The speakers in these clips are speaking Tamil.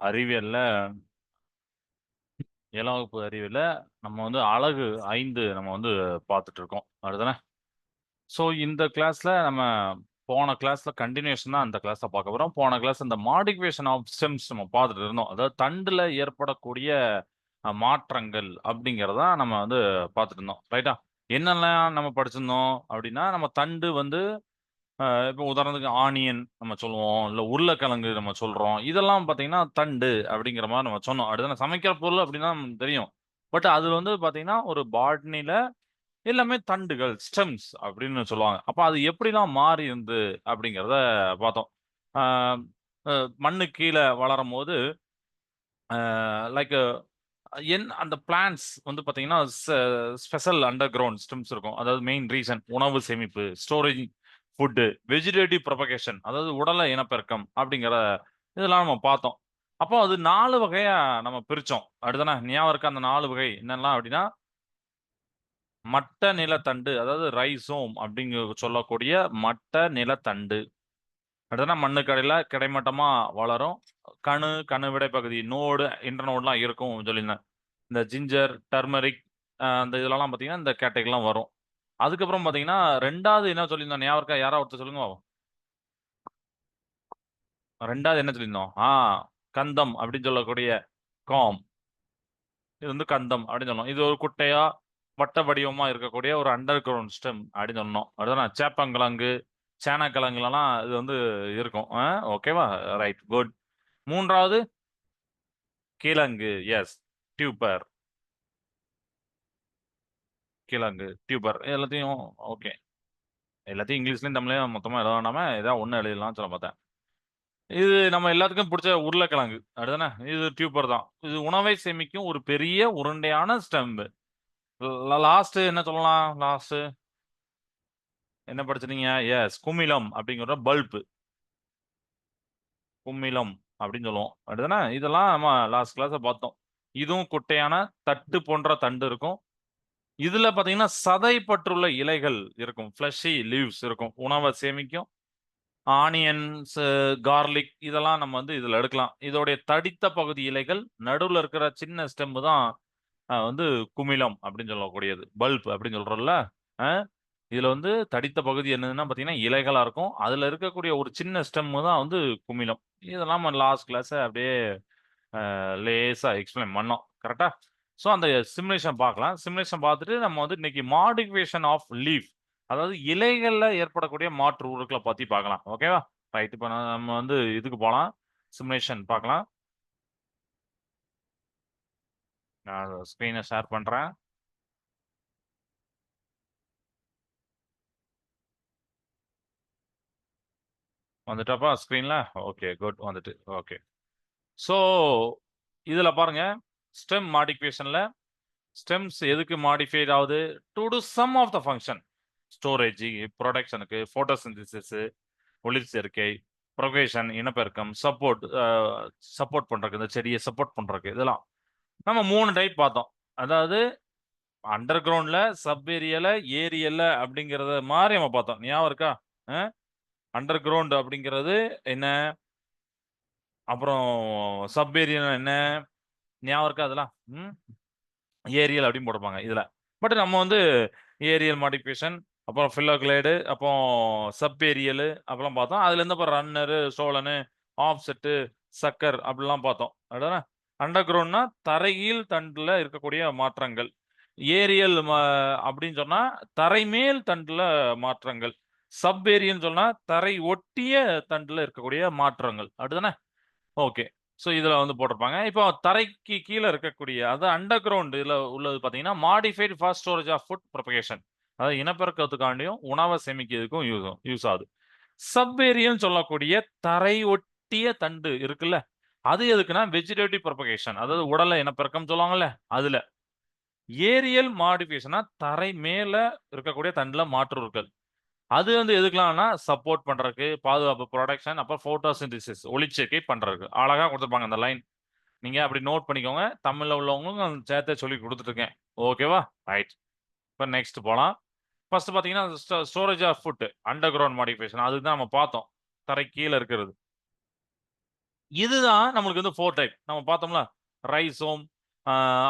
அறிவியல்ல ஏழாம் வகுப்பு அறிவியல நம்ம வந்து அழகு ஐந்து நம்ம வந்து பார்த்துட்டு இருக்கோம். அப்படிதானே? ஸோ இந்த கிளாஸ்ல நம்ம போன கிளாஸ்ல கண்டினியூஷன் தான் அந்த கிளாஸ்ல பார்க்க போறோம். போன கிளாஸ் இந்த மாடிஃபிகேஷன் ஆஃப் ஸ்டெம்ஸ் நம்ம பார்த்துட்டு இருந்தோம். அதாவது தண்டுல ஏற்படக்கூடிய மாற்றங்கள் அப்படிங்கிறத நம்ம வந்து பார்த்துட்டு இருந்தோம். ரைட்டா? என்னெல்லாம் நம்ம படிச்சிருந்தோம் அப்படின்னா, நம்ம தண்டு வந்து இப்போ உதாரணத்துக்கு ஆனியன் நம்ம சொல்லுவோம். இல்லை உருளைக்கிழங்கு நம்ம சொல்கிறோம் இதெல்லாம் பார்த்தீங்கன்னா, தண்டு அப்படிங்கிற மாதிரி நம்ம சொன்னோம். அப்படிதானே? சமைக்கிற பொருள் அப்படின்னா நமக்கு தெரியும். பட் அது வந்து பார்த்தீங்கன்னா, ஒரு பாட்னியில் எல்லாமே தண்டுகள், ஸ்டெம்ஸ் அப்படின்னு சொல்லுவாங்க. அப்போ அது எப்படிலாம் மாறி இருந்து அப்படிங்கிறத பார்த்தோம். மண்ணு கீழே வளரும் போது வளரும்போது, லைக் என் அந்த பிளான்ஸ் வந்து பார்த்தீங்கன்னா, ஸ்பெஷல் அண்டர் கிரவுண்ட் ஸ்டெம்ஸ் இருக்கும். அதாவது மெயின் ரீசன் உணவு சேமிப்பு, ஸ்டோரேஜ் ஃபுட்டு வெஜிடேட்டிவ் ப்ரொபகேஷன் அதாவது உடல இனப்பெருக்கம் அப்படிங்கிற இதெல்லாம் நம்ம பார்த்தோம். அப்போ அது நாலு வகையா நம்ம பிரிச்சோம். அப்படிதானே? ஞாபகம் இருக்க அந்த நாலு வகை என்னெல்லாம் அப்படின்னா மட்ட நிலத்தண்டு அதாவது ரைசோம் அப்படிங்க சொல்லக்கூடிய மட்ட நிலத்தண்டு. அடுத்தனா மண்ணுக்கடையில் அடியில கிடைமட்டமா வளரும். கணு, கணு விடைப்பகுதி, நோடு, இன்டர்நோடுலாம் இருக்கும் சொல்லியிருந்தேன். இந்த ஜிஞ்சர், டர்மெரிக் அந்த இதெல்லாம் பார்த்தீங்கன்னா, இந்த கேட்டகரிலாம் வரும். அதுக்கப்புறம் பார்த்தீங்கன்னா, ரெண்டாவது என்ன சொல்லியிருந்தோம் ஞாபகம் இருக்கா? யாராவது ஒருத்தர் சொல்லுங்க ரெண்டாவது என்ன சொல்லியிருந்தோம்? ஆ கந்தம் அப்படின்னு சொல்லக்கூடிய காம். இது வந்து கந்தம் அப்படின்னு சொன்னோம். இது ஒரு குட்டையா, வட்ட வடிவமா இருக்கக்கூடிய ஒரு அண்டர் கிரவுண்ட் ஸ்டெம் அப்படின்னு சொன்னோம். அப்படிதான் சேப்பங்கிழங்கு, சேனக்கிழங்குலாம் இது வந்து இருக்கும். ஓகேவா? Right good. மூன்றாவது கிழங்கு. எஸ். டியூப்பர் கிழங்கு, டியூபர் எல்லாத்தையும் ஓகே. எல்லாத்தையும் இங்கிலீஷ்லையும் தமிழ்லையும் மொத்தமாக எழுத வேண்டாம, ஏதாவது ஒன்று எழுதிடலாம்னு சொல்ல பார்த்தேன். இது நம்ம எல்லாத்துக்கும் பிடிச்ச உருளைக்கிழங்கு. அப்படிதானே? இது டியூபர் தான். இது உணவை சேமிக்கும் ஒரு பெரிய உருண்டையான ஸ்டம்பு லாஸ்ட்டு லாஸ்ட் என்ன சொல்லலாம்? லாஸ்ட் என்ன படிச்சிருந்தீங்க? எஸ் குமிலம் அப்படிங்கிற பல்பு குமிலம் அப்படின்னு சொல்லுவோம். அப்படிதானே? இதெல்லாம் நம்ம லாஸ்ட் கிளாஸை பார்த்தோம். இதுவும் குட்டையான தட்டு போன்ற தண்டு இருக்கும். இதுல பார்த்தீங்கன்னா, சதை பற்றுள்ள இலைகள் இருக்கும். ஃப்ளஷி லீவ்ஸ் இருக்கும். உணவை சேமிக்கும். ஆனியன்ஸ், கார்லிக் இதெல்லாம் நம்ம வந்து இதுல எடுக்கலாம். இதோடைய தடித்த பகுதி இலைகள், நடுவில் இருக்கிற சின்ன ஸ்டெம்பு தான் வந்து குமிலம் அப்படின்னு சொல்லக்கூடியது. பல்ப் அப்படின்னு சொல்றோம்ல. அ இதுல வந்து தடித்த பகுதி என்னதுன்னா பார்த்தீங்கன்னா, இலைகளா இருக்கும். அதுல இருக்கக்கூடிய ஒரு சின்ன ஸ்டெம்மு தான் வந்து குமிழம். இதெல்லாம் லாஸ்ட் கிளாஸ்ல அப்படியே லேசாக லேசா எக்ஸ்பிளைன் பண்ணோம். கரெக்டாக ஸோ அந்த சிமுலேஷன் பார்க்கலாம். சிமுலேஷன் பார்த்துட்டு நம்ம வந்து இன்னைக்கு மாடிஃபிகேஷன் ஆஃப் லீஃப் அதாவது இலைகளில் ஏற்படக்கூடிய மாற்று உருக்களை பற்றி பார்க்கலாம். ஓகேவா? ரைட். இப்போ நம்ம வந்து இதுக்கு போகலாம் சிமுலேஷன் பார்க்கலாம். நான் ஸ்க்ரீனை ஷேர் பண்ணுறேன் வந்துட்டாப்பா ஸ்க்ரீனில் ஓகே குட் வந்துட்டு. ஓகே. ஸோ இதில் பாருங்கள் ஸ்டெம் மாடிஃபிகேஷனில் ஸ்டெம்ஸ் எதுக்கு மாடிஃபைட் ஆகுது? To do some of the function. Storage, புரொடக்ஷனுக்கு, photosynthesis, ஒளிச்சேர்க்கை, ப்ரொகேஷன் இனப்பெருக்கம், சப்போர்ட் சப்போர்ட் பண்றதுக்கு, இந்த செடியை சப்போர்ட் பண்ணுறக்கு இதெல்லாம். நம்ம மூணு டைப் பார்த்தோம். அதாவது அண்டர் கிரவுண்ட்ல, சப் ஏரியல, ஏரியல்ல அப்படிங்கிறத மாரி நம்ம பார்த்தோம். ஞாபகம் இருக்கா? அண்டர் கிரவுண்ட் அப்படிங்கிறது என்ன? அப்புறம் சப் ஏரியல்னா என்ன? ஞாபகம் இருக்கா அதெல்லாம்? ம். ஏரியல் அப்படின்னு போட்டுப்பாங்க இதுல. பட் நம்ம வந்து ஏரியல் மாடிஃபிகேஷன், அப்புறம் ஃபில்லோகிளைடு, அப்போ சப் ஏரியலு அப்பலாம் பார்த்தோம். அதுலேருந்து அப்புறம் ரன்னரு, சோழனு ஆஃப் செட்டு சக்கர் அப்படிலாம் பார்த்தோம். அப்படிதானே? அண்டர் கிரவுண்ட்னா தரையில் தண்டுல இருக்கக்கூடிய மாற்றங்கள். ஏரியல் அப்படின்னு சொன்னா தரைமேல் தண்டுல மாற்றங்கள். சப் ஏரியல்னு சொன்னா தரை ஒட்டிய தண்டுல இருக்கக்கூடிய மாற்றங்கள். அப்படிதானே? ஓகே. ஸோ இதில் வந்து போட்டிருப்பாங்க. இப்போ தரைக்கு கீழே இருக்கக்கூடிய அது அண்டர் கிரவுண்ட் இதில் உள்ளது பார்த்தீங்கன்னா, modified fast storage of food propagation அதாவது இனப்பெருக்கத்துக்காண்டியும், உணவை சேமிக்கிறதுக்கும் யூஸ் யூஸ் ஆகுது. சப் சொல்லக்கூடிய தரை ஒட்டிய தண்டு இருக்குல்ல, அது எதுக்குன்னா வெஜிடேட்டிவ் ப்ரொபகேஷன் அதாவது உடலை இனப்பெருக்கம் சொல்லுவாங்கல்ல, அதில் ஏரியல் மாடிஃபிகேஷனா தரை மேலே இருக்கக்கூடிய தண்டுல மாற்றுருக்கள். அது வந்து எதுக்கலாம்னா, சப்போர்ட் பண்றதுக்கு, பாதுகாப்பு, ப்ரொடக்ஷன் அப்புறம் போட்டோசிந்தசிஸ் ஒளிச்சேர்க்கை பண்றதுக்கு. அழகா கொடுத்துருப்பாங்க அந்த லைன். நீங்க அப்படி நோட் பண்ணிக்கோங்க. தமிழ்ல உள்ளவங்களுக்கும் சேர்த்தே சொல்லி கொடுத்துருக்கேன் ஓகேவா? ரைட். இப்போ நெக்ஸ்ட் போலாம். ஃபர்ஸ்ட் பார்த்தீங்கன்னா, storage of food under ground modification அதுதான் நம்ம பார்த்தோம். தரை கீழே இருக்கிறது. இதுதான் நம்மளுக்கு வந்து ஃபோர் டைப் நம்ம பார்த்தோம்ல ரைசோம்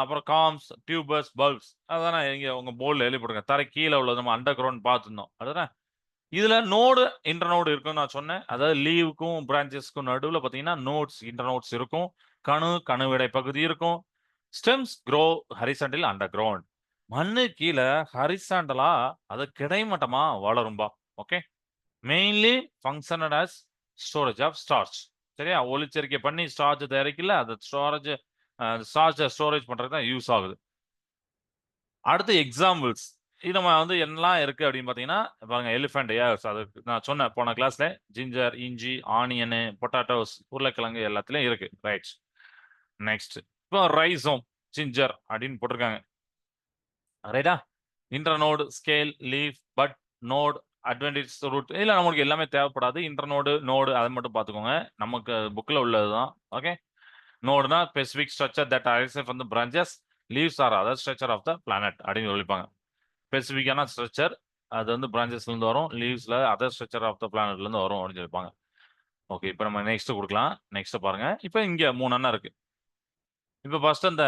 அப்புறம் காம்ஸ் டியூபர்ஸ் பல்ப்ஸ் அதானே இங்கே உங்கள் போர்டில் எழுதி போடுங்க தரை கீழே உள்ளது நம்ம அண்டர் கிரவுண்ட் பார்த்துருந்தோம் அதுதானே இதுல நோடு இன்டர்நோடு இருக்கும்னு இருக்குன்னு நான் சொன்னேன். அதாவது லீவுக்கும் பிரான்ச்சஸ்க்கும் நடுவில் பார்த்தீங்கன்னா நோட்ஸ் இன்டர்நோட்ஸ் இருக்கும். கணு கணுவிடை பகுதி இருக்கும். Stems grow horizontally under ground மண்ணு கீழே ஹரிசாண்டலா அது கிடைமட்டமா வளரும்பா. Okay mainly functioned as storage of starch சரியா? ஒளிச்சரிக்கை பண்ணி ஸ்டார்ச் தயாரிக்கல அது ஸ்டோரேஜ் ஸ்டார்ச்சை ஸ்டோரேஜ் பண்றது தான் யூஸ் ஆகுது. அடுத்து எக்ஸாம்பிள்ஸ் இது நம்ம வந்து என்னலாம் இருக்கு அப்படின்னு பார்த்தீங்கன்னா பாருங்க எலிஃபென்ட் ஏர்ஸ் அது நான் சொன்னேன் போன கிளாஸ்ல ஜிஞ்சர் இஞ்சி ஆனியனு பொட்டாட்டோஸ் உருளைக்கிழங்கு எல்லாத்துலயும் இருக்கு. ரைட் நெக்ஸ்ட் இப்போ ரைஸோம் ஜிஞ்சர் அப்படின்னு போட்டிருக்காங்க. ரைட்டா internode scale leaf bud node advantage root இல்லை நம்மளுக்கு எல்லாமே தேவைப்படாது. இன்டர்நோடு நோடு அதை மட்டும் பார்த்துக்கோங்க. நமக்கு புக்கில் உள்ளது தான் okay நோடுனா specific structure that arises from the branches leaves or other structure of the plant அப்படின்னு சொல்லிப்பாங்க. ஸ்பெசிஃபிக்கான ஸ்ட்ரக்சர் அது வந்து பிரான்ச்சஸ்லேருந்து வரும். லீவ்ஸில் அதர் ஸ்ட்ரக்சர் ஆஃப் த பிளானட்லேருந்து வரும் அப்படின்னு சொல்லிப்பாங்க ஓகே இப்போ நம்ம நெக்ஸ்ட்டு கொடுக்கலாம். நெக்ஸ்ட்டு பாருங்கள் இப்போ இங்கே மூணு அண்ணா இருக்குது இப்போ ஃபஸ்ட்டு அந்த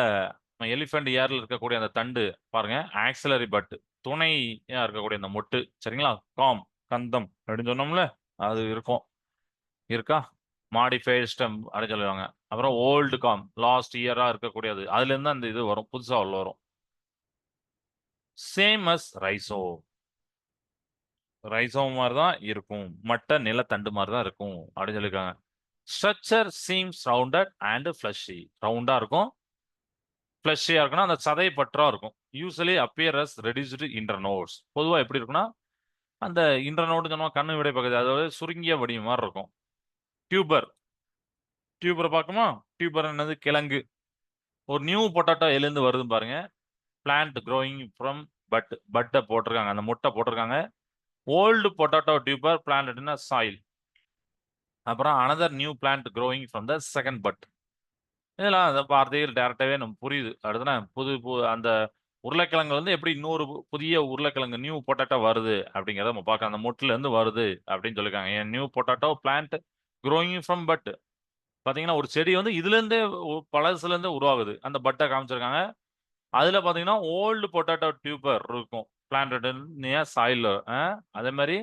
எலிஃபெண்ட் ஏரில் இருக்கக்கூடிய அந்த தண்டு பாருங்கள் ஆக்சிலரி பட்டு துணையாக இருக்கக்கூடிய அந்த மொட்டு சரிங்களா? காம் கந்தம் அப்படின்னு சொன்னோம்ல அது இருக்கும். இருக்கா? மாடிஃபைடு ஸ்டெம் அப்படின்னு சொல்லுவாங்க. அப்புறம் ஓல்டு காம் லாஸ்ட் இயராக இருக்கக்கூடியது. அதுலேருந்து அந்த இது வரும். புதுசாக உள்ள வரும். சேம் அஸ் ரைசோ ரைசோ மாதிரி தான் இருக்கும். மட்ட நிலத்தண்டு மாதிரி தான் இருக்கும் அப்படின்னு சொல்லியிருக்காங்க structure seems rounded and fleshy. ரவுண்டா இருக்கும். ஃப்ளஷியா இருக்குன்னா அந்த சதை பற்றா இருக்கும். Usually appear as reduced internodes. பொதுவாக எப்படி இருக்குன்னா அந்த இன்டர்நோட்னு சொன்னால் கண்ணு விடை பகுதி அதாவது சுருங்கிய வடிவம் மாதிரி இருக்கும். டியூபர். டியூபரை பார்க்குமா டியூபர் என்னது? கிழங்கு. ஒரு நியூ பொட்டாட்டோ எழுந்து வருது பாருங்க. பிளான்ட் க்ரோயிங் ஃப்ரம் பட் பட்டை போட்டிருக்காங்க. அந்த முட்டை போட்டிருக்காங்க. ஓல்டு பொட்டாட்டோ டியூபர் பிளான்ட்னா சாயில் அப்புறம் another new plant growing from the second bud இதெல்லாம் அந்த வார்த்தைகள் டேரெக்டாகவே நம்ம புரியுது. அடுத்துனா புது அந்த உருளைக்கிழங்கு வந்து எப்படி இன்னொரு பு- புதிய உருளைக்கிழங்கு நியூ பொட்டாட்டோ வருது அப்படிங்கிறத நம்ம பார்க்கலாம். அந்த முட்டிலேருந்து வருது அப்படின்னு சொல்லியிருக்காங்க. ஏன்? New potato plant growing from bud பார்த்தீங்கன்னா ஒரு செடி வந்து இதுலேருந்தே பழசுலேருந்தே உருவாகுது. அந்த பட்டை காமிச்சிருக்காங்க. அதில் பார்த்தீங்கன்னா ஓல்டு பொட்டாட்டோ டியூபர் இருக்கும். பிளான்ட் நியர் சாயில் அதே மாதிரி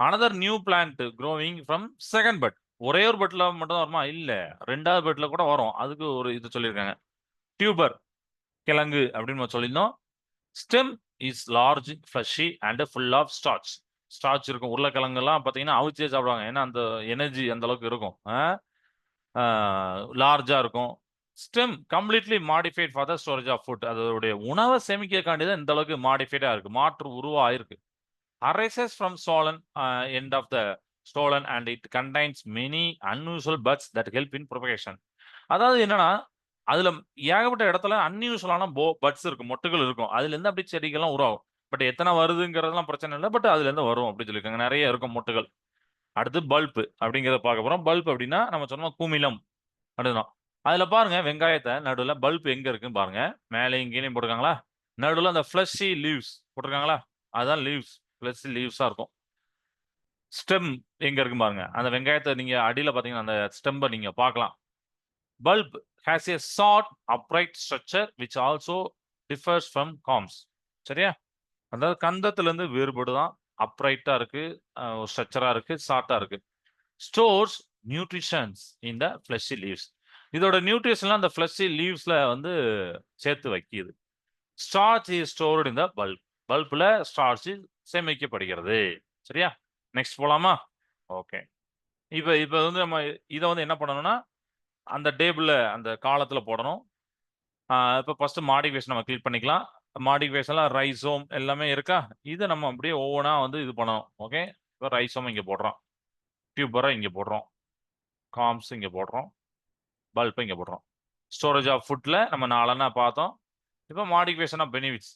another new plant growing from second bud ஒரே ஒரு பட்டில் மட்டும் தான் வருமா? இல்லை. ரெண்டாவது பட்டில் கூட வரும். அதுக்கு ஒரு இது சொல்லியிருக்காங்க. டியூபர் கிழங்கு அப்படின்னு நம்ம சொல்லியிருந்தோம். Stem is large fleshy and full of starch starch இருக்கும். உருளைக்கிழங்கெல்லாம் பார்த்தீங்கன்னா அவிச்சே சாப்பிடுவாங்க. ஏன்னா அந்த எனர்ஜி அந்த அளவுக்கு இருக்கும். லார்ஜாக இருக்கும். Stem completely modified for the storage of food. அதோடைய உணவை சேமிக்கக்காண்டி தான் இந்த அளவுக்கு மாடிஃபைடாக இருக்கு. மாற்று உருவாயிருக்கு. Arises from stolon end of the stolon and it contains many unusual unusual that help in propagation அதாவது என்னன்னா அதுல ஏகப்பட்ட இடத்துல அன்யூசுவலான போ பட்ஸ் இருக்கும் மொட்டுகள் இருக்கும். அதுல இருந்து அப்படி செடிகள்லாம் உருவாகும். பட் எத்தனை வருதுங்கிறதெல்லாம் பிரச்சனை இல்லை. பட் அதுல இருந்து வரும் அப்படின்னு சொல்லியிருக்காங்க. நிறைய இருக்கும் மொட்டுகள். அடுத்து பல்ப் அப்படிங்கிறத பார்க்க போறோம். பல்ப் அப்படின்னா நம்ம சொன்னோம் குமிலம் அப்படின்னா அதுல பாருங்க வெங்காயத்தை நடுவில் பல்ப் எங்க இருக்குன்னு பாருங்க. மேலேயும் இங்கேயும் போட்டிருக்காங்களா? நடுவில் அந்த ஃப்ளஷி லீவ்ஸ் போட்டிருக்காங்களா? அதுதான் லீவ்ஸ் ஃப்ளஷி லீவ்ஸா இருக்கும். ஸ்டெம் எங்க இருக்கு பாருங்க. அந்த வெங்காயத்தை நீங்க அடியில பாத்தீங்கன்னா அந்த ஸ்டெம்பை நீங்க பார்க்கலாம் bulb has a short upright structure which also differs from corms சரியா? அதாவது கந்தத்துலேருந்து வேறுபடுதான். அப்ரைட்டா இருக்கு ஸ்ட்ரக்சரா இருக்கு ஷார்ட்டா இருக்கு. ஸ்டோர்ஸ் நியூட்ரிஷன்ஸ் இந்த ஃப்ளஷி லீவ்ஸ் இதோட நியூட்ரிஷன்லாம் அந்த ஃப்ளஷி லீவ்ஸில் வந்து சேர்த்து வைக்கிது. ஸ்டார்ச் இஸ் ஸ்டோர்டு இந்த பல்ப் பல்பில் ஸ்டார்ச் சேமிக்கப்படுகிறது. சரியா? நெக்ஸ்ட் போகலாமா ஓகே இப்போ இப்போ வந்து நம்ம இதை வந்து என்ன பண்ணணும்னா அந்த டேபிளில் அந்த காலத்தில் போடணும். இப்போ ஃபஸ்ட்டு மாடிஃபிகேஷன் நம்ம கிளிக் பண்ணிக்கலாம். மாடிஃபிகேஷன்லாம் ரைசோம் எல்லாமே இருக்கா? இதை நம்ம அப்படியே ஒவ்வொன்றா வந்து இது பண்ணணும். ஓகே இப்போ ரைசோம் இங்கே போடுறோம். டியூபரை இங்கே போடுறோம். காம்ஸ் இங்கே போடுறோம். பல்ப் இங்கே போடுறோம் ஸ்டோரேஜ் ஆஃப் ஃபுட்டில் நம்ம நாலனா பார்த்தோம். இப்போ மாடிஃபிகேஷன் ஆஃப் பெனிஃபிட்ஸ்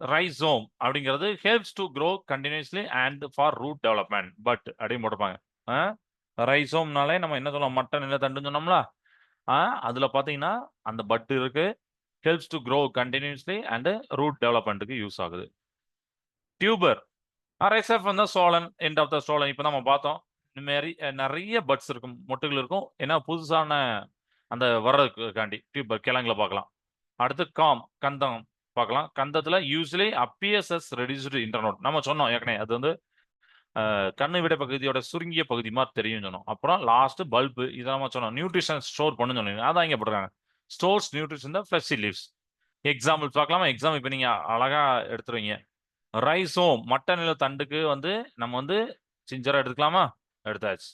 ரைசோம் அப்படிங்கிறது helps to grow continuously and for root development bud அப்படின்னு போட்டிருப்பாங்க. ரைசோம்னாலே நம்ம என்ன சொல்லலாம் மட்டன் என்ன தண்டுன்னு சொன்னோம்ல? அதில் பார்த்தீங்கன்னா அந்த பட்டு இருக்குது helps to grow continuously and root டெவலப்மெண்ட்டுக்கு use ஆகுது. Tuber rise of the stolon end of the stolon இப்போ நம்ம பார்த்தோம். மாரி நிறைய பட்ஸ் இருக்கும். மொட்டுகள் இருக்கும். ஏன்னா புதுசான அந்த வர்றதுக்காண்டி டியூபர் கிழங்குல பார்க்கலாம். அடுத்து காம் கந்தம் பார்க்கலாம். கந்தத்தில் usually appears as reduced internode நம்ம சொன்னோம் ஏற்கனவே. அது வந்து கண்ணு விட பகுதியோட சுருங்கிய பகுதி மாதிரி தெரியும்னு சொன்னோம். அப்புறம் லாஸ்ட் பல்பு இதை நம்ம சொன்னோம். நியூட்ரிஷன் ஸ்டோர் பண்ணுன்னு சொன்னீங்க. அதான் இங்கே போட்டுருக்காங்க. Stores nutrition the fleshy leaves. Example பார்க்கலாமா? எக்ஸாம் இப்போ நீங்கள் அழகாக எடுத்துருவீங்க. ரைஸோம் மட்ட நில தண்டுக்கு வந்து நம்ம வந்து சிஞ்சராக எடுத்துக்கலாமா? எடுத்தாச்சு.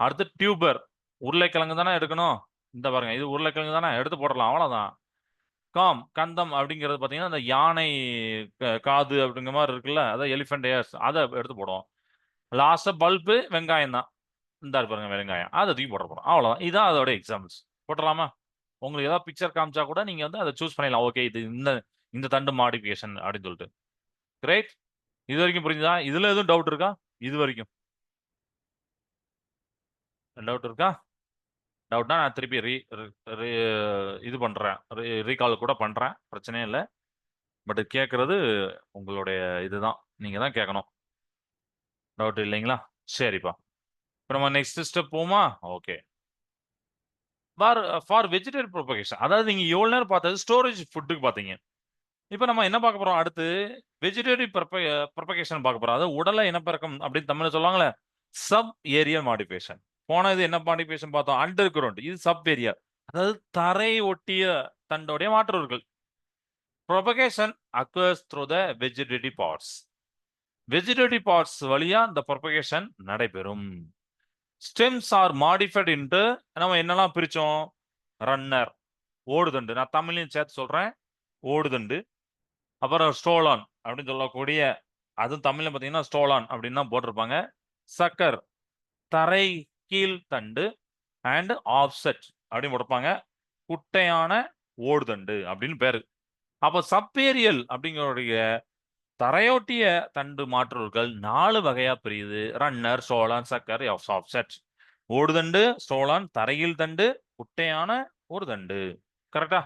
அடுத்து டியூபர் உருளைக்கிழங்கு தானே எடுக்கணும். இந்த பாருங்க. இது உருளைக்கிழங்கு தானே எடுத்து போடலாம் அவ்வளோதான். காம் கந்தம் அப்படிங்கிறது பார்த்தீங்கன்னா, அந்த யானை க காது அப்படிங்கிற மாதிரி இருக்குல்ல. அதான் எலிஃபெண்ட் ஏர்ஸ் அதை எடுத்து போடுவோம். லாஸ்ட்டா பல்பு வெங்காயம் தான். இந்த பாருங்க வெங்காயம். அதை தூக்கி போட போகிறோம் அவ்வளோதான். இதான் அதோட எக்ஸாம்பிள்ஸ். போட்டுறலாமா? உங்களுக்கு ஏதாவது பிக்சர் காமிச்சா கூட நீங்கள் வந்து அதை சூஸ் பண்ணிடலாம். ஓகே இது இந்த இந்த தண்டு மாடிஃபிகேஷன் அப்படின்னு சொல்லிட்டு. கிரேட். இது வரைக்கும் புரிஞ்சுதா? இதில் எதுவும் டவுட் இருக்கா? இது வரைக்கும் டவுட் இருக்கா? டவுட்னா நான் திருப்பி ரீ இது பண்ணுறேன் ரீ ரீகால் கூட பண்ணுறேன் பிரச்சனையே இல்லை பட் கேட்குறது உங்களுடைய இதுதான். நீங்கள் தான் கேட்கணும். டவுட் இல்லைங்களா? சரிப்பா. இப்போ நம்ம நெக்ஸ்ட் ஸ்டெப் போமா okay. For for vegetarian propagation. அதாவது நீங்கள் எவ்வளோ நேரம் பார்த்தது ஸ்டோரேஜ் ஃபுட்டுக்கு பார்த்தீங்க. இப்போ நம்ம என்ன பார்க்க போகிறோம் அடுத்து? வெஜிடேரியன் ப்ரொப ப்ரொபகேஷன் பார்க்க போகிறோம் அதாவது உடலை இனப்பெருக்கம் அப்படின்னு தமிழில் சொல்லுவாங்கல்ல. Sub aerial modification. போன இது என்ன மாடிஃபிகேஷன் பார்த்தோம்? Under ground. இது சப் ஏரியா. அதாவது தரை ஒட்டிய தண்டோடைய மாற்றுவர்கள். Propagation occurs through the vegetative parts. Vegetative parts வழியா இந்த ப்ரொபகேஷன் நடைபெறும். ஸ்டெம்ஸ் ஆர் மாடிஃபைட் இன்ட்டு நம்ம என்னலாம் பிரித்தோம் ரன்னர் ஓடுதண்டு. நான் தமிழையும் சேர்த்து சொல்கிறேன் ஓடுதண்டு. அப்புறம் ஸ்டோலான் அப்படின்னு சொல்லக்கூடிய அதுவும் தமிழில் பார்த்தீங்கன்னா, ஸ்டோலான் அப்படின்னு தான் போட்டிருப்பாங்க. சக்கர் தரை கீழ் தண்டு அண்ட் ஆஃப்செட் அப்படின்னு போட்டிருப்பாங்க. குட்டையான ஓடுதண்டு அப்படின்னு பேரு. அப்போ சப்பேரியல் அப்படிங்கிறோடைய தரையொட்டிய தண்டு மாற்றுவர்கள் 4 வகையா பிரியுது. ரன்னர், சோழான் சக்கர், ஆஃப் ஆஃப்செட். ஓடுதண்டு, ஸ்டோலான், தரையில் தண்டு, குட்டையான ஒரு தண்டு. கரெக்டா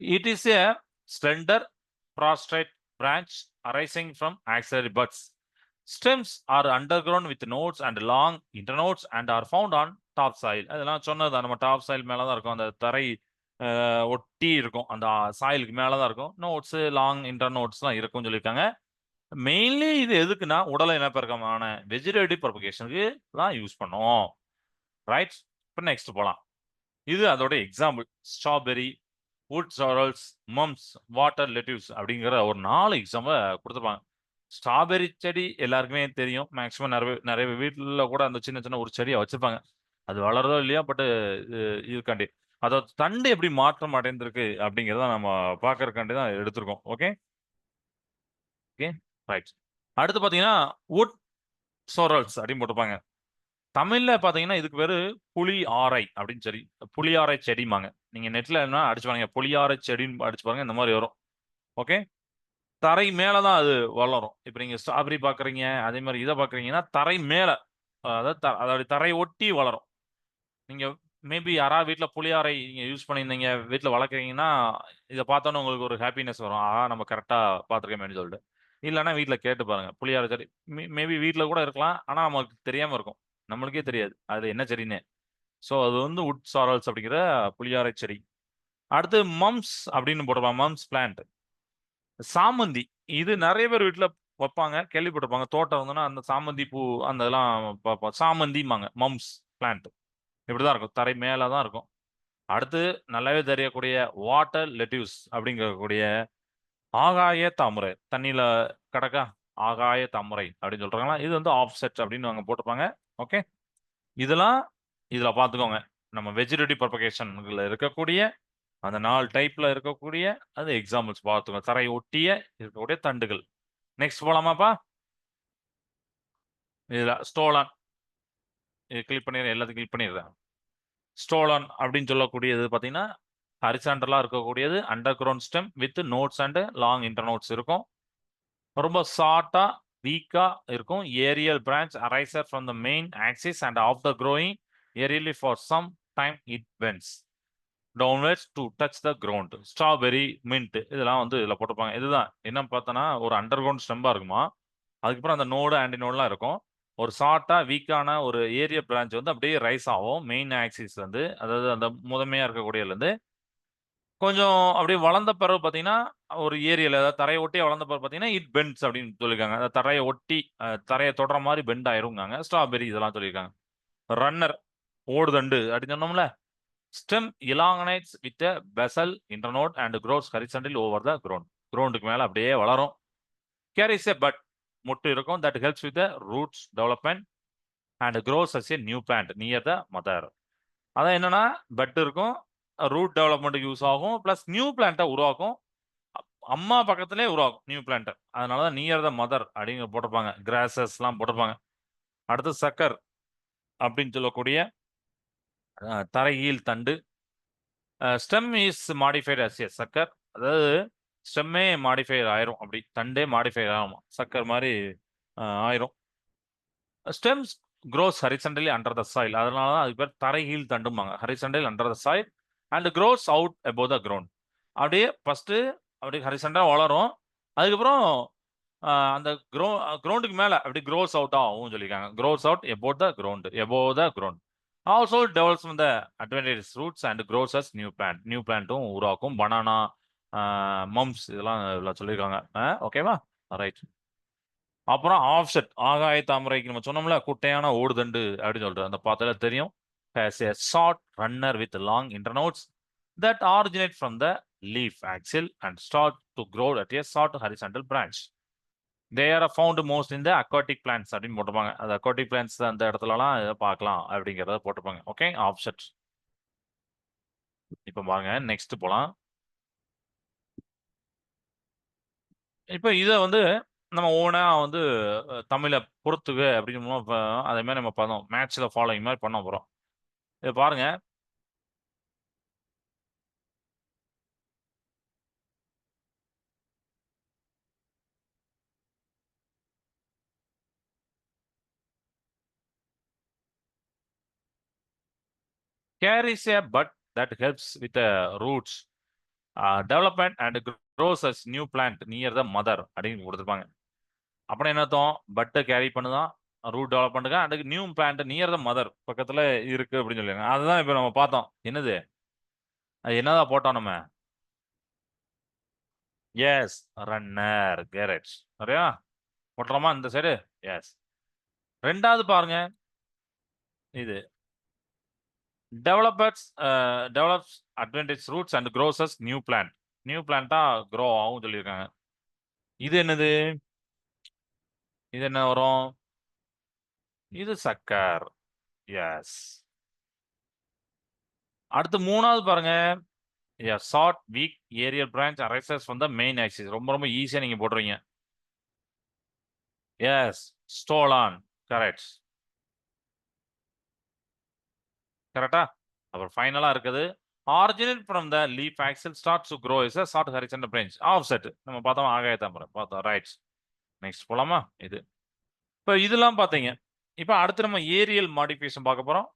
it is a slender prostrate branch arising from axillary buds. Stems are under ground with nodes and long internodes and are found on top soil அதெல்லாம் சொன்னது நம்ம டாப் சாயில் மேலே தான் இருக்கும். அந்த தரை ஒட்டி இருக்கும். அந்த சாயிலுக்கு மேலே தான் இருக்கும். நோட்ஸு லாங் இன்டர்நோட்ஸ்லாம் இருக்கும்னு சொல்லியிருக்காங்க. மெயின்லி இது எதுக்குன்னா, உடல் இனப்பெருக்கமான வெஜிடேட்டிவ் ப்ரொபகேஷனுக்கு தான் யூஸ் பண்ணுவோம். ரைட்? இப்போ நெக்ஸ்ட் போகலாம் இது அதோட example. Strawberry, wood sorrels, mums, water lettuce அப்படிங்கிற ஒரு நாலு எக்ஸாம்பிள் கொடுத்துருப்பாங்க ஸ்ட்ராபெரி செடி எல்லாருக்குமே தெரியும். மேக்ஸிமம் நிறைய நிறைய வீட்டில் கூட அந்த சின்ன சின்ன ஒரு செடியை வச்சுருப்பாங்க அது வளருதோ இல்லையோ பட் இது இதுக்காண்டி. அதோட தண்டு எப்படி மாற்றம் அடைந்திருக்கு அப்படிங்கிறத நம்ம பார்க்கறதுக்காண்டி தான் எடுத்திருக்கோம். ஓகே. ஓகே. ரைட். அடுத்து பார்த்தீங்கன்னா, வுட் சோரல்ஸ் அப்படின்னு போட்டிருப்பாங்க. தமிழ்ல பார்த்தீங்கன்னா, இதுக்கு பேரு புளி ஆரை அப்படின்னு செடி. புளியாரை செடிமாங்க நீங்க நெட்ல என்ன அடிச்சு பாருங்க. புளியாரை செடின்னு அடிச்சு பாருங்க. இந்த மாதிரி வரும். ஓகே. தரை மேல தான் அது வளரும். இப்ப நீங்க ஸ்ட்ராபெரி பார்க்குறீங்க, அதே மாதிரி இதை பார்க்குறீங்கன்னா, தரை மேல அதாவது த அதாவது தரை ஒட்டி வளரும். நீங்க மேபி யாராவது வீட்டில் புளியாரை நீங்கள் யூஸ் பண்ணியிருந்தீங்க, வீட்டில் வளர்க்குறீங்கன்னா, இதை பார்த்தோன்னே உங்களுக்கு ஒரு ஹாப்பினஸ் வரும். ஆ நம்ம கரெக்டாக பார்த்துருக்கோமேன்னு சொல்லிட்டு. இல்லைன்னா வீட்டில் கேட்டு பாருங்கள் புளியார செடி மேபி வீட்டில் கூட இருக்கலாம். ஆனால் நமக்கு தெரியாமல் இருக்கும். நம்மளுக்கே தெரியாது. அது என்ன செடின்னு. ஸோ அது வந்து வுட் சாரல்ஸ் அப்படிங்கிற புளியாரை செடி. அடுத்து மம்ஸ் அப்படின்னு போட்டிருப்பாங்க. Mums plant. சாமந்தி. இது நிறைய பேர் வீட்டில் வைப்பாங்க. கேள்விப்பட்டிருப்பாங்க. தோட்டம் இருந்ததுன்னா, அந்த சாமந்தி பூ அந்த இதெல்லாம் பார்ப்போம். சாமந்திம்பாங்க. Mums plant. இப்படிதான் இருக்கும். தரை மேலே தான் இருக்கும். அடுத்து நல்லாவே தெரியக்கூடிய வாட்டர் லெட்யூஸ் அப்படிங்கக்கூடிய ஆகாய தாமரை. தண்ணியில் கிடக்கா ஆகாய தாமரை அப்படின்னு சொல்றாங்களா? இது வந்து ஆஃப்செட் அப்படின்னு அவங்க போட்டிருப்பாங்க. ஓகே. இதெல்லாம் இதுல பார்த்துக்கோங்க. நம்ம வெஜிடேட்டிவ் ப்ரொபகேஷன்ல இருக்கக்கூடிய அந்த நாலு டைப்ல இருக்கக்கூடிய அது எக்ஸாம்பிள்ஸ் பார்த்துக்கோங்க. தரை ஒட்டிய இருக்கக்கூடிய தண்டுகள். நெக்ஸ்ட் போலாமாப்பா? இதுல ஸ்டோலான். இது கிளிக் பண்ணிடுறேன். எல்லாத்தையும் கிளிக் பண்ணிடுறேன். ஸ்டோலான் அப்படின்னு சொல்லக்கூடியது பார்த்தீங்கன்னா, ஹாரிசான்டலா இருக்கக்கூடியது under ground stem with nodes and long internodes இருக்கும். ரொம்ப ஷார்ட்டாக வீக்காக இருக்கும். Aerial branch arises from the main axis and of the growing aerially for some time it bends downwards to touch the ground. Strawberry, mint இதெல்லாம் வந்து இதில் போட்டிருப்பாங்க. இதுதான் என்ன பார்த்தோன்னா, ஒரு அண்டர் கிரவுண்ட் ஸ்டெம்பாக இருக்குமா. அதுக்கப்புறம் அந்த நோடு, ஆண்டி நோடுலாம் இருக்கும். ஒரு ஷார்ட்டாக வீக்கான ஒரு ஏரியா பிரான்ச் வந்து அப்படியே ரைஸ் ஆகும். மெயின் ஆக்சிஸ் வந்து அதாவது அந்த முதன்மையாக இருக்கக்கூடியதுலேருந்து கொஞ்சம் அப்படியே வளர்ந்த பிறகு பார்த்தீங்கன்னா, ஒரு ஏரியாவில் அதாவது தரையை ஒட்டி வளர்ந்த பிறகு பார்த்தீங்கன்னா, இட் பெண்ட்ஸ் அப்படின்னு சொல்லியிருக்காங்க. அந்த தரையை ஒட்டி தரையை தொடர தொடுற பெண்ட் ஆயிருங்காங்க ஸ்ட்ராபெர்ரி இதெல்லாம் சொல்லியிருக்காங்க. ரன்னர் ஓடுதண்டு அப்படின்னு சொன்னோம்ல. Stem elongates with basal internode and grows horizontal over the ground. க்ரௌண்டுக்கு மேலே அப்படியே வளரும். கேரிஸ் எ பட் முட்டு இருக்கும். That helps with the roots development and grows as a new plant near the mother. அதான் என்னன்னா, பட் இருக்கும். ரூட் டெவலப்மெண்ட்டுக்கு யூஸ் ஆகும். ப்ளஸ் நியூ பிளான்ட்டை உருவாக்கும். அம்மா பக்கத்துலேயே உருவாகும் நியூ பிளான்ட்ட. அதனால தான் நியர் த மதர் அப்படிங்கிற போட்டிருப்பாங்க. கிராசஸ்லாம் போட்டிருப்பாங்க. அடுத்து சக்கர் அப்படின்னு சொல்லக்கூடிய தரையில் தண்டு. Stem is modified as a sucker. அதாவது ஸ்டெம்மே மாடிஃபை ஆயிரும் அப்படி. தண்டே மாடிஃபை ஆகும் சக்கர் மாதிரி ஆயிரும். Stems grows horizontally under the soil. அதனால தான் அதுக்கு பேர் தரையில் தண்டும்பாங்க. Horizontal under the soil and grows out above the ground. அப்படியே ஃபர்ஸ்ட்டு அப்படியே ஹரிசண்டாக வளரும். அதுக்கப்புறம் அந்த க்ரோ கிரவுண்டுக்கு மேலே அப்படி க்ரோஸ் அவுட் ஆகும்னு சொல்லியிருக்காங்க. Grows out above the ground above the ground. Also develops இந்த the roots and grows as new plant. New பிளான்ட்டும் உருவாக்கும். பனானா, மம்ஸ் இதெல்லாம் இதுல சொல்லியிருக்காங்க. ஓகேவா? ரைட். அப்புறம் ஆஃப்செட் ஆகாய தாமரைக்கு நம்ம சொன்னோம்ல, குட்டையான ஓடுதண்டு அப்படின்னு சொல்லிட்டு. அந்த பார்த்தால தெரியும். Has a short runner with long internodes that originate from the leaf axil and start to grow at a short horizontal branch. They are found most in aquatic plants அப்படின்னு போட்டிருப்பாங்க. அந்த அக்வாட்டிக் பிளான்ஸ் அந்த இடத்துலலாம் இதை பார்க்கலாம் அப்படிங்கிறத போட்டிருப்பாங்க. ஓகே. ஆப்ஷன்ஸ் இப்போ பாருங்க நெக்ஸ்ட் போகலாம் இப்போ இதை வந்து நம்ம ஓனாக வந்து தமிழை பொறுத்துக்கு அப்படின்னு அதே மாதிரி நம்ம பண்ணோம். மேட்ச்சில் ஃபாலோயிங் மாதிரி பண்ண போகிறோம் இது பாருங்கள் Care is a bud that helps with the roots uh, development and grows as new plant near the mother அப்படின்னு கொடுத்துருப்பாங்க அப்புறம் என்ன அர்த்தம்? பட்டை கேரி பண்ணுதான் root டெவலப்மென்ட்க்கு and new plant near the mother பக்கத்தில் இருக்கு அப்படின்னு சொல்லியிருக்காங்க. அதுதான் இப்போ நம்ம பார்த்தோம். என்னது? அது என்னதான் போட்டோம் நம்ம? எஸ். ரன்னர். கேரட்ஸ். சரியா? போட்டுறோமா இந்த சைடு? எஸ். ரெண்டாவது பாருங்க. இது. Developers develops advantage roots and grows new plant. New பிளான்ட்டா grow ஆகும் சொல்லியிருக்காங்க. இது என்னது? இது என்ன வரும்? இது சக்கர். எஸ். அடுத்து மூணாவது பாருங்க. Short weak aerial branch arises வந்து மெயின் ஆக்சிஸ். ரொம்ப ரொம்ப ஈஸியாக நீங்கள் போடுறீங்க எஸ். ஸ்டோலான். கரெக்ட். கரெக்டா அப்புறம் ஃபைனலாக இருக்குது. Originate from the leaf axil start to grow is a short branch of set நம்ம பார்த்தோம் ஆகாய தாமரை. பார்த்தோம். ரைட்ஸ் நெக்ஸ்ட் போகலாமா இது. இப்போ இதெல்லாம் பார்த்தீங்க. இப்போ அடுத்து நம்ம ஏரியல் மாடிஃபிகேஷன் பார்க்க போகிறோம்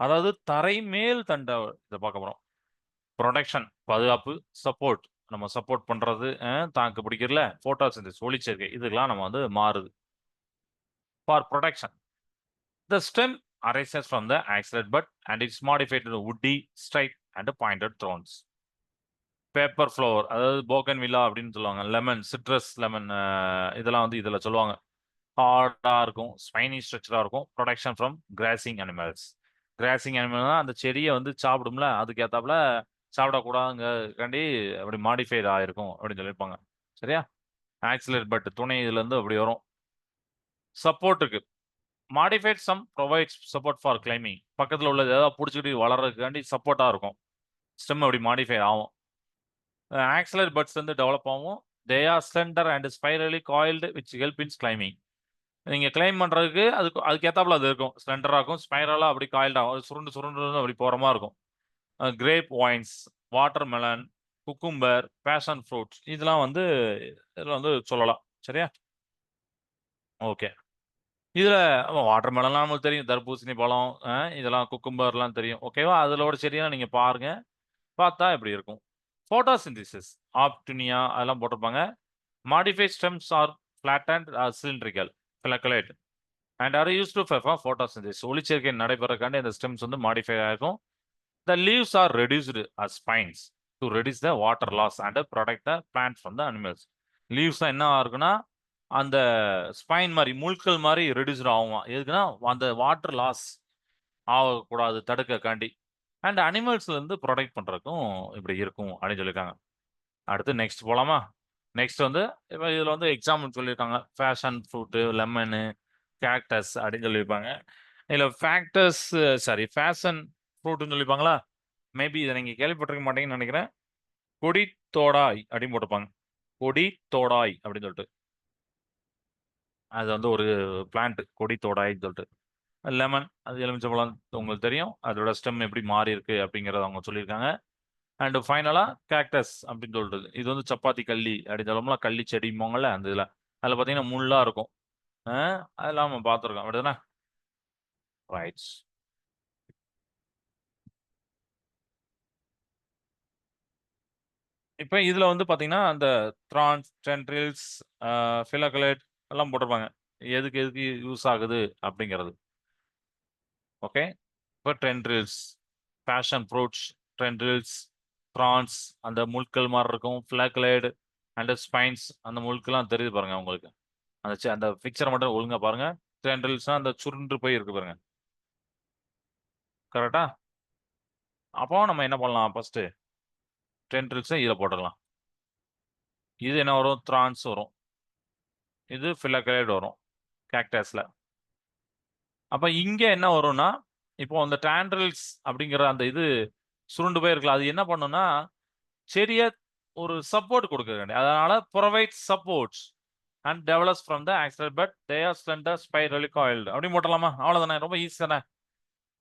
அதாவது தரை மேல் தண்ட இதை பார்க்க போகிறோம் புரொடெக்ஷன் பாதுகாப்பு, சப்போர்ட் நம்ம சப்போர்ட் பண்ணுறது அ தாக்கு ஃபோட்டோஸ் போட்டோசிந்தசிஸ் ஒளிச்சேர்க்கை இதுக்கெல்லாம் நம்ம வந்து மாறுது. For protection the stem arises from the axillate bud and it's modified to woody, straight and pointed thorns. Paper flower அதாவது போகன்வில்லா அப்படின்னு சொல்லுவாங்க. லெமன், சிட்ரஸ் லெமன் இதெல்லாம் வந்து இதில் சொல்லுவாங்க. ஹார்டா இருக்கும். ஸ்பைனி ஸ்ட்ரக்சரா இருக்கும். Protection from grazing animals. Grazing அனிமல்னா அந்த செடியை வந்து சாப்பிடும்ல, அதுக்கேற்றாப்புல ஏத்தாப்புல சாப்பிடக்கூடாதுங்கிறதுக்காண்டி அப்படி மாடிஃபைடு ஆகிருக்கும் அப்படின்னு சொல்லியிருப்பாங்க. சரியா? ஆக்சிலர் பட் துணை இதுலேருந்து அப்படி வரும். சப்போர்ட்டுக்கு modified some provides support for climbing பக்கத்தில் உள்ளது ஏதாவது புடிச்சுக்கிட்டு வளர்றதுக்காண்டி சப்போர்ட்டாக இருக்கும். ஸ்டெம் அப்படி மாடிஃபை ஆகும். ஆக்சிலரி பட்ஸ் வந்து டெவலப் ஆகும். They are slender and spirally coiled which help in climbing நீங்கள் கிளைம் பண்ணுறதுக்கு அதுக்கு அதுக்கேற்றாப்புல அது இருக்கும். ஸ்லெண்டராக இருக்கும். ஸ்பைரலா அப்படி காயில்டாகும் சுருண்டு சுருண்டு அப்படி போகிற மாதிரி இருக்கும். Grape vines watermelon, cucumber, passion fruits இதெல்லாம் வந்து இதில் வந்து சொல்லலாம். சரியா? ஓகே. இதுல வாட்டர் மெலன்லாம் நமக்கு தெரியும். தர்பூசணி பழம், இதெல்லாம் குக்கும்பர்லாம் தெரியும். ஓகேவா? அதோட செடியெல்லாம் நீங்க பாருங்க. பார்த்தா இப்படி இருக்கும். போட்டோசிந்திசிஸ் ஆப்டுனியா அதெல்லாம் போட்டிருப்பாங்க. Modify stems are flattened or cylindrical, phylloclade. And are use to perform photosynthesis ஒளிச்சேர்க்கை நடைபெறக்காண்டி இந்த ஸ்டெம்ஸ் வந்து மாடிஃபை ஆகும் the leaves are reduced as spines to reduce the water loss and protect the plant from the animals leaves என்ன இருக்குன்னா அந்த ஸ்பைன் மாதிரி முழுக்கள் மாதிரி ரெடியூஸ் ஆகும்? எதுக்குன்னா அந்த வாட்டர் லாஸ் ஆகக்கூடாது தடுக்கக்காண்டி அண்ட் அனிமல்ஸ்லேருந்து ப்ரொடெக்ட் பண்ணுறதுக்கும் இப்படி இருக்கும் அப்படின்னு சொல்லியிருக்காங்க. அடுத்து நெக்ஸ்ட் போகலாமா நெக்ஸ்ட் வந்து இப்போ இதில் வந்து எக்ஸாம்பிள் சொல்லியிருக்காங்க. ஃபேஷன் ஃப்ரூட்டு லெமனு கேக்டஸ் அப்படின்னு சொல்லியிருப்பாங்க. இதில் ஃபேக்டர்ஸ் சாரி ஃபேஷன் ஃப்ரூட்டுன்னு சொல்லியிருப்பாங்களா? மேபி இதை நீங்கள் கேள்விப்பட்டிருக்க மாட்டீங்கன்னு நினைக்கிறேன். கொடி தோடாய் அப்படின்னு போட்டிருப்பாங்க. கொடி தோடாய் அப்படின்னு சொல்லிட்டு. அது வந்து ஒரு பிளான்ட் கொடி தோடாயின்னு சொல்லிட்டு. லெமன் அது எலுமிச்சம்பழம் உங்களுக்கு தெரியும். அதோட ஸ்டெம் எப்படி மாறி இருக்கு அப்படிங்கிறத அவங்க சொல்லியிருக்காங்க. அண்டு ஃபைனலாக கேக்டஸ் அப்படின்னு சொல்றது. இது வந்து சப்பாத்தி கள்ளி அப்படின்னு சொல்லலாம் கள்ளி செடிம்போங்கல்ல அந்த இதில். அதில் பார்த்தீங்கன்னா முள்ளாக இருக்கும். அதெல்லாம் நம்ம பார்த்துருக்கோம். அப்படிதானே? ரைட்ஸ் இப்போ இதில் வந்து பார்த்தீங்கன்னா அந்த த்ரான்ஸ் டென்ட்ரில்ஸ் ஃபிலகலேட் எல்லாம் போட்டிருப்பாங்க. எதுக்கு எதுக்கு யூஸ் ஆகுது அப்படிங்கிறது. ஓகே இப்போ trend reels fashion fruits tendrils prawns அந்த முட்கள் மாதிரி இருக்கும் ஃப்ளாக்லைடு அண்ட் ஸ்பைன்ஸ் அந்த முழுக்கெல்லாம் தெரியுது பாருங்க உங்களுக்கு. அந்த அந்த பிக்சரை மட்டும் ஒழுங்கா பாருங்க. ரீல்ஸ்னால் அந்த சுருண்டு போய் இருக்கு பாருங்க. கரெக்டா அப்போ நம்ம என்ன பண்ணலாம் ஃபஸ்ட்டு ட்ரெண்ட் ரீல்ஸை இதில் போட்டுடலாம். இது என்ன வரும்? த்ரான்ஸ் வரும். இது ஃபிலக்கைடு வரும் கேக்டஸில் அப்போ இங்கே என்ன வரும்னா இப்போ அந்த டேண்ட்ரில்ஸ் அப்படிங்கிற அந்த இது சுருண்டு போயிருக்கலாம் அது என்ன பண்ணுன்னா செடியை ஒரு சப்போர்ட் கொடுக்க வேண்டிய அதனால provide supports and develops from the accident but they are slender spirally coiled அப்படி போட்டலாமா அவ்வளோதானே ரொம்ப ஈஸி தானே.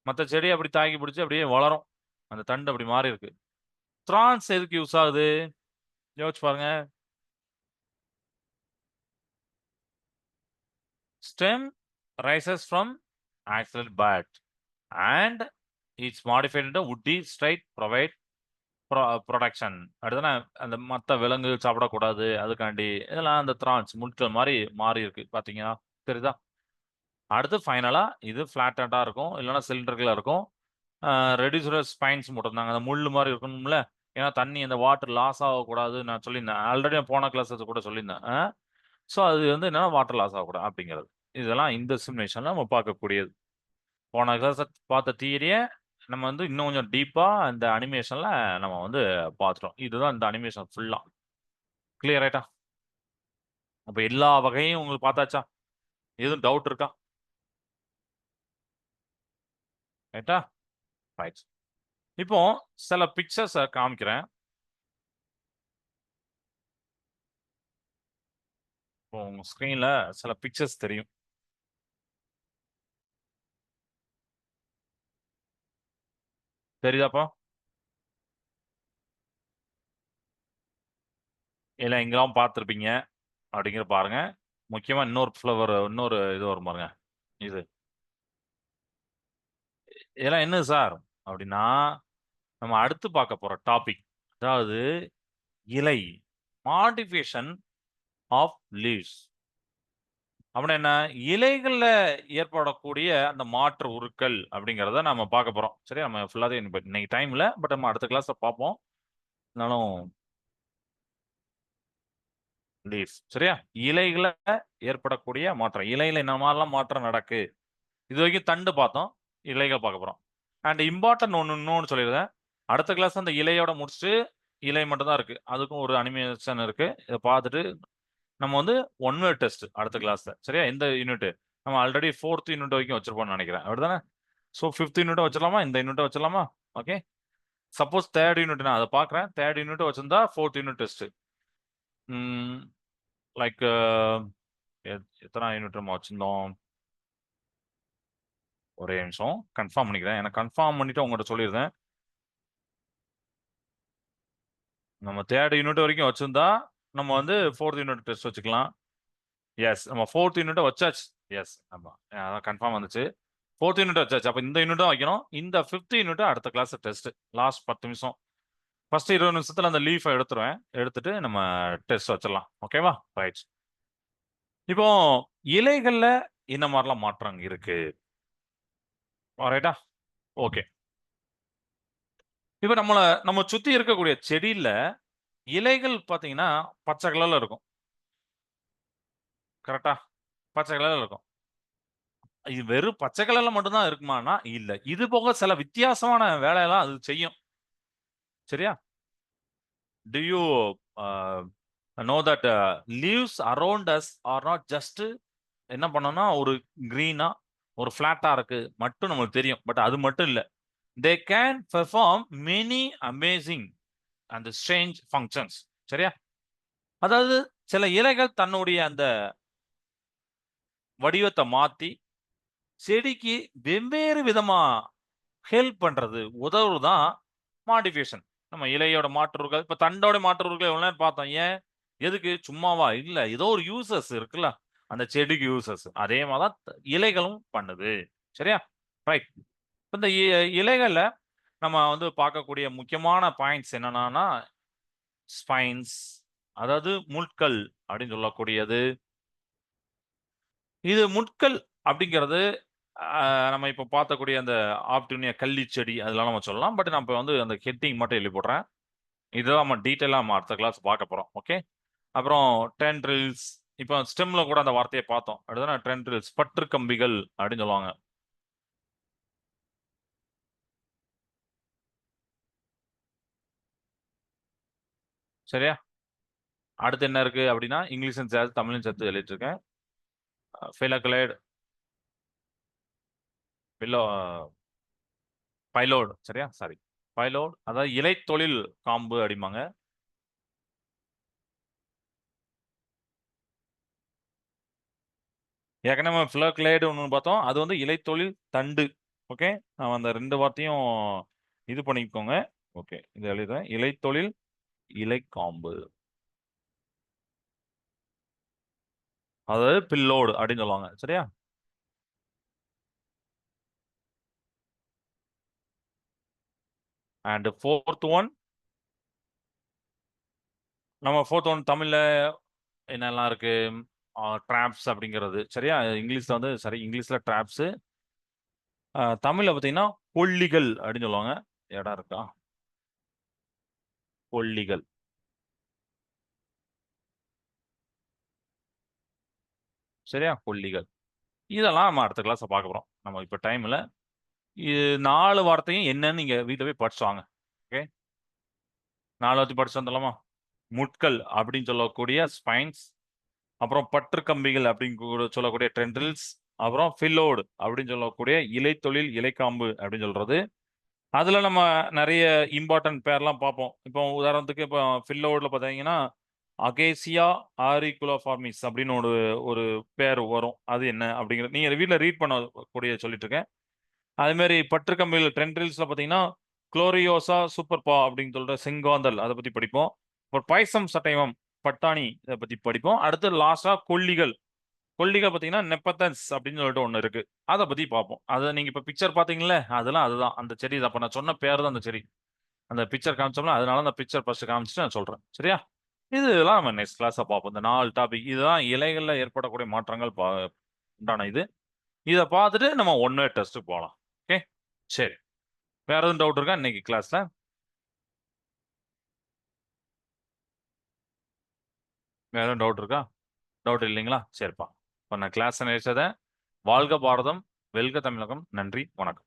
மற்ற செடி அப்படி தாக்கி பிடிச்சி அப்படியே வளரும். அந்த தண்டு அப்படி மாறி இருக்கு த்ரான்ஸ் எதுக்கு யூஸ் ஆகுது? யோசிச்சு பாருங்க. Stem rises from accident but and it's modified into woody straight provide production uh, அடுத்தனா அந்த மற்ற விலங்கு சாப்பிடக்கூடாது அதுக்காண்டி இதெல்லாம் அந்த த்ரான்ஸ் முட்கள் மாதிரி மாறி இருக்கு. பார்த்தீங்கன்னா தெரியுதா? அடுத்து ஃபைனலாக இது ஃபிளாட்டடா இருக்கும் இல்லைன்னா சிலிண்டர்களாக இருக்கும். ரெடியூசர் ஸ்பைன்ஸ் போட்டிருந்தாங்க. அந்த முள் மாதிரி இருக்கணும்ல. ஏன்னா தண்ணி அந்த வாட்டர் லாஸ் ஆகக்கூடாது நான் சொல்லியிருந்தேன். ஆல்ரெடி போன கிளாஸஸ் கூட சொல்லியிருந்தேன். ஸோ அது வந்து என்னன்னா வாட்டர் லாஸ் ஆகக்கூடாது அப்படிங்கிறது. இதெல்லாம் இந்த சிமுலேஷன்ல நம்ம பார்க்கக்கூடியது. போன கிளாஸ் பார்த்த தியரியை நம்ம வந்து இன்னும் கொஞ்சம் டீப்பாக இந்த அனிமேஷனில் நம்ம வந்து பார்த்துட்டோம். இதுதான் இந்த அனிமேஷன் ஃபுல்லாக கிளியர் ஆயிட்டா? அப்போ எல்லா வகையும் உங்களுக்கு பார்த்தாச்சா? எதுவும் டவுட் இருக்கா? ரைட்டா ரைட் இப்போ சில பிக்சர்ஸை காமிக்கிறேன். இப்போ உங்க ஸ்க்ரீனில் சில பிக்சர்ஸ் தெரியும். தெரியுதாப்பா? இல்லை எங்கெல்லாம் பார்த்துருப்பீங்க. அப்படிங்கிற பாருங்க. முக்கியமா இன்னொரு ஃப்ளவர் இன்னொரு இது வரும் பாருங்க. இது. இதெல்லாம் என்ன சார்? அப்படின்னா நம்ம அடுத்து பார்க்க போற டாபிக் அதாவது இலை. மாடிஃபிகேஷன் ஆஃப் லீவ்ஸ் அப்படின்னா என்ன? இலைகளில் ஏற்படக்கூடிய அந்த மாற்று உருக்கள் அப்படிங்கிறத நம்ம பார்க்க போகிறோம் சரியா? நம்ம ஃபுல்லாவே இன்னைக்கு டைமில் பட் நம்ம அடுத்த கிளாஸில் பார்ப்போம். இருந்தாலும் லீவ்ஸ் சரியா? இலைகள ஏற்படக்கூடிய மாற்றம். இலையில என்ன மாதிரிலாம் மாற்றம் நடக்கு? இது வரைக்கும் தண்டு பார்த்தோம். இலைகள் பார்க்க போகிறோம் அண்ட் இம்பார்ட்டன்ட் ஒன்று இன்னொன்று சொல்லியிருந்தேன். அடுத்த கிளாஸ் அந்த இலையோட முடிச்சுட்டு இலை மட்டும் தான் அதுக்கும் ஒரு அனிமேஷன் இருக்குது இதை பார்த்துட்டு நம்ம வந்து ஒன் வேர் டெஸ்ட் அடுத்த கிளாஸ்ல சரியா? இந்த யூனிட் நம்ம ஆல்ரெடி ஃபோர்த் யூனிட் வரைக்கும் வச்சிருப்போம்னு நினைக்கிறேன். அப்படிதானே? ஸோ ஃபிஃப்த் யூனிட் வச்சிடலாமா? இந்த யூனிட்டை வச்சிடலாமா? ஓகே சப்போஸ் தேர்ட் யூனிட் நான் அதை பார்க்குறேன். தேர்ட் யூனிட் வச்சிருந்தா ஃபோர்த் யூனிட் டெஸ்ட் லைக் எத்தனை யூனிட் நம்ம வச்சிருந்தோம்? ஒரே நிமிஷம். கன்ஃபார்ம் பண்ணிக்கிறேன். எனக்கு கன்ஃபார்ம் பண்ணிட்டு உங்கள்கிட்ட சொல்லியிருந்தேன் நம்ம தேர்ட் யூனிட் வரைக்கும் வச்சிருந்தா நம்ம வந்து ஃபோர்த் யூனிட் டெஸ்ட் வச்சுக்கலாம். எஸ் நம்ம ஃபோர்த் யூனிட்டை வச்சாச்சு. எஸ் ஆமாம் அதான் கன்ஃபார்ம் வந்துச்சு. ஃபோர்த் யூனிட் வச்சாச்சு. அப்போ இந்த யூனிட்டும் வைக்கணும். இந்த ஃபிஃப்த் யூனிட் அடுத்த கிளாஸ் டெஸ்ட் லாஸ்ட் பத்து நிமிஷம். ஃபர்ஸ்ட் இருபது நிமிஷத்தில் அந்த லீஃபை எடுத்துருவேன். எடுத்துட்டு நம்ம டெஸ்ட் வச்சிடலாம். ஓகேவா ரைட் இப்போ இலைகளில் இந்த மாதிரிலாம் மாற்றம் இருக்கு? ரைட்டா ஓகே இப்போ நம்மளை நம்ம சுற்றி இருக்கக்கூடிய செடியில் இலைகள் பார்த்தீங்கன்னா பச்சை கலர்ல இருக்கும். கரெக்டா பச்சை கலர்ல இருக்கும். இது வெறும் பச்சை கலர்ல மட்டும்தான் இருக்குமானா இல்லை. இது போக சில வித்தியாசமான வேலையெல்லாம் அது செய்யும். சரியா? Do you know that leaves around as are not just என்ன பண்ணோம்னா ஒரு கிரீனா ஒரு ஃபிளாட்டா இருக்கு. மட்டும் நம்மளுக்கு தெரியும். பட் அது மட்டும் இல்லை. They can perform many amazing அந்த ஸ்ட்ரேஞ்ச் ஃபங்க்ஷன்ஸ் சரியா? அதாவது சில இலைகள் தன்னுடைய அந்த வடிவத்தை மாற்றி செடிக்கு வெவ்வேறு விதமாக ஹெல்ப் பண்ணுறது உதவு தான் மாடிஃபிகேஷன் நம்ம இலையோட மாற்றுவர்கள் இப்போ தண்டோட மாற்றுவர்கள் எவ்வளோ நேரம் பார்த்தோம் ஏன்? எதுக்கு? சும்மாவா? இல்லை ஏதோ ஒரு யூசஸ் இருக்குல்ல அந்த செடிக்கு யூசஸ் அதே மாதிரி தான் இலைகளும் பண்ணுது. சரியா? ரைட் இந்த இ- நம்ம வந்து பார்க்கக்கூடிய முக்கியமான பாயிண்ட்ஸ் என்னன்னா ஸ்பைன்ஸ் அதாவது முட்கள் அப்படின்னு சொல்லக்கூடியது. இது முட்கள் அப்படிங்கிறது நம்ம இப்போ பார்த்தக்கூடிய அந்த ஆப்டினியா கள்ளி செடி அதெல்லாம் நம்ம சொல்லலாம். பட் நான் இப்போ வந்து அந்த ஹெட்டிங் மட்டும் எழுதி போடுறேன். இதெல்லாம் நம்ம டீட்டெயிலாக நம்ம அடுத்த கிளாஸ் பார்க்க போகிறோம் ஓகே அப்புறம் டென்ட்ரில்ஸ் இப்போ ஸ்டெம்ல கூட அந்த வார்த்தையை பார்த்தோம். அடுத்தது டென்ட்ரில்ஸ் பற்று கம்பிகள் அப்படின்னு சொல்லுவாங்க. சரியா? அடுத்து என்ன இருக்கு அப்படின்னா இங்கிலீஷும் சேர்த்து தமிழும் சேர்த்து எழுதிட்டு இருக்கேன் ஃபிலக்லேட் பில்லோ பைலோடு சரியா? சாரி பைலோட் அதாவது இலை தொழில் காம்பு அப்படிம்பாங்க. ஏற்கனவே ஃபிலக்லேடு ஒன்று பார்த்தோம். அது வந்து இலை தொழில் தண்டு. ஓகே நான் அந்த ரெண்டு வார்த்தையும் இது பண்ணிக்கோங்க. ஓகே இது எழுதுறேன். இலை இலைக்காம்பு. இலை காம்பு அதாவது பில்லோடு அப்படின்னு சொல்லுவாங்க சரியா? அண்ட் ஃபோர்த் ஒன் நம்ம ஃபோர்த் ஒன் தமிழ்ல என்னெல்லாம் இருக்கு? ட்ராப்ஸ் அப்படிங்கிறது சரியா? இங்கிலீஷ்ல வந்து சரி இங்கிலீஷ்ல ட்ராப்ஸ் தமிழ்ல பார்த்தீங்கன்னா கொல்லிகள் அப்படின்னு சொல்லுவாங்க. இடம் இருக்கா? கொல்லிகள் சரியா? கொல்லிகள் இதெல்லாம் நம்ம அடுத்த கிளாஸ் பார்க்க போறோம். நம்ம இப்போ டைம்ல இது நாலு வார்த்தையும் என்னன்னு நீங்க வீட்டில் போய் படிச்சு வாங்க. ஓகே? நாலு வார்த்தை படிச்சு வந்துடலாமா? முட்கள் அப்படின்னு சொல்லக்கூடிய ஸ்பைன்ஸ் அப்புறம் பற்று கம்பிகள் அப்படின்னு கூட சொல்லக்கூடிய ட்ரெண்டில்ஸ் அப்புறம் ஃபில்லோடு அப்படின்னு சொல்லக்கூடிய இலை தொழில் இலைக்காம்பு அப்படின்னு சொல்றது. அதில் நம்ம நிறைய இம்பார்ட்டன்ட் பேர்லாம் பார்ப்போம். இப்போ உதாரணத்துக்கு இப்போ ஃபில்லோடில் பார்த்தீங்கன்னா அகேசியா ஆரிகுலோஃபார்மிஸ் அப்படின்னு ஒரு ஒரு பேர் வரும். அது என்ன அப்படிங்கிறது நீங்கள் வீட்டில் ரீட் பண்ணக்கூடிய சொல்லிட்டு இருக்கேன். அதுமாரி பற்றுக்கம்பியில் ட்ரெண்ட்ரில்ஸில் பார்த்தீங்கன்னா குளோரியோசா சூப்பர் பா அப்படின்னு சொல்கிற செங்காந்தல் அதை பற்றி படிப்போம். அப்புறம் பாயசம் சட்டைவம் பட்டாணி இதை பற்றி படிப்போம். அடுத்து லாஸ்டாக கொல்லிகள் கொல்லிகள் பார்த்தீங்கன்னா நெப்பத்தன்ஸ் அப்படின்னு சொல்லிட்டு ஒன்று இருக்கு. அதை பற்றி பார்ப்போம். அதை நீங்கள் இப்போ பிக்சர் பார்த்தீங்களே அதெல்லாம் அதுதான். அந்த செடி அப்போ நான் சொன்ன பேர் தான் அந்த செடி. அந்த பிக்சர் காமிச்சோம்னா அதனால அந்த பிக்சர் ஃபர்ஸ்ட் காமிச்சிட்டு நான் சொல்கிறேன் சரியா? இதெல்லாம் நம்ம நெக்ஸ்ட் கிளாஸை பார்ப்போம். இந்த நாலு டாபிக் இதுதான் இலைகளில் ஏற்படக்கூடிய மாற்றங்கள் பா உண்டான இது. இதை பார்த்துட்டு நம்ம ஒன் வே டெஸ்ட்டுக்கு போகலாம் ஓகே சரி. வேற எதுவும் டவுட் இருக்கா? இன்னைக்கு கிளாஸில் வேற எதுவும் டவுட் இருக்கா? டவுட் இல்லைங்களா? சரிப்பா. இப்போ நான் கிளாஸ் நினைச்சதை வாழ்க பாரதம் வெல்க தமிழகம். நன்றி வணக்கம்.